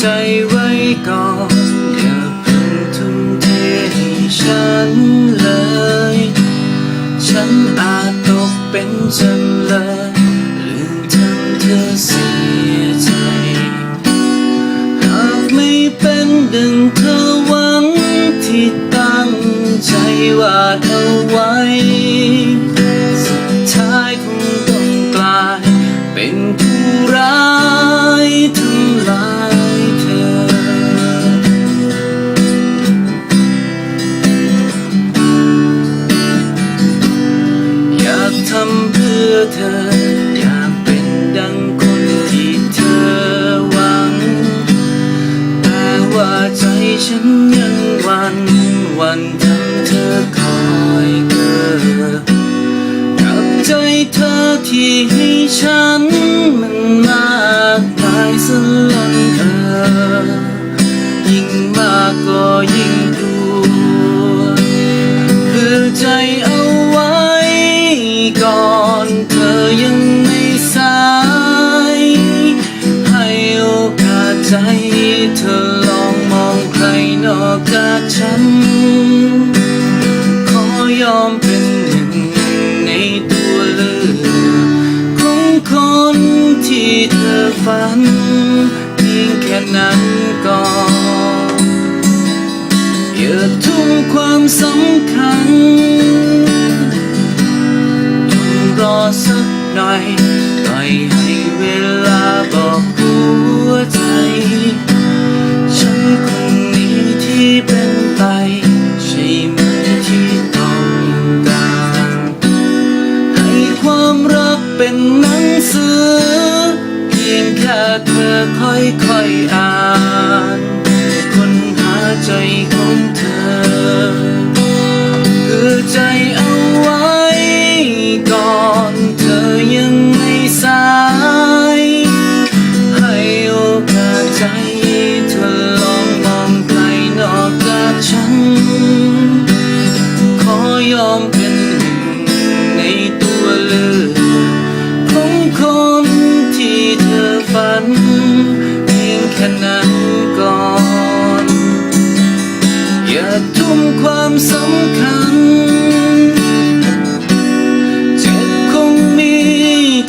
ใจไว้ก่อนอย่าเพิ่งทุ่มเทให้ฉันเลย ฉันอาจตกเป็นเลย ฉันยังวันวันทำเธอคอยเกิดกับใจเธอที่ให้ฉันมันมากมายสลันเธอยิ่งมากก็ยิ่ง ฝันเพียงแค่นั้นก่อนอย่าทุ่มความสำคัญจงรอสักหน่อยปล่อยให้เวลาบอกหัวใจ ฉันคนนี้ที่เป็นไปใช่ไหมที่ต้องการ ให้ความรักเป็นหนังสือ พียงแค่เธอค่อยๆอ่านค้นหาใจของเธอคือใจเอาไว้ก่อนเธอยังไม่สายให้โอกาสใจเธอลองมองไกลนอกจากฉัน ขอยอมเป็น นั้นก่อน อย่าทุ่มความสำคัญเจ็บคงมี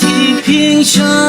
ที่เพียงฉัน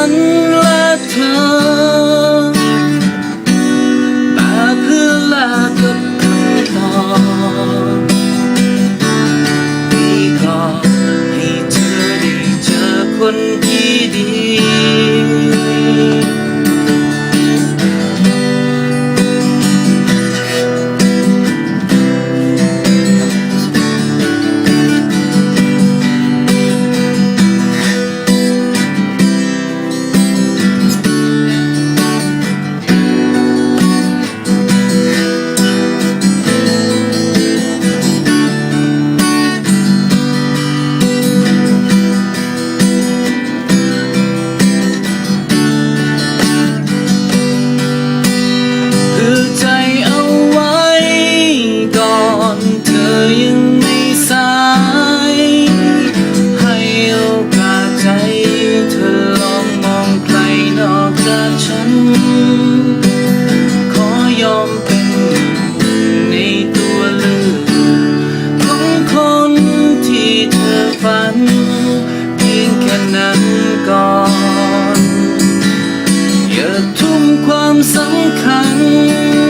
ทุ่มความสำคัญ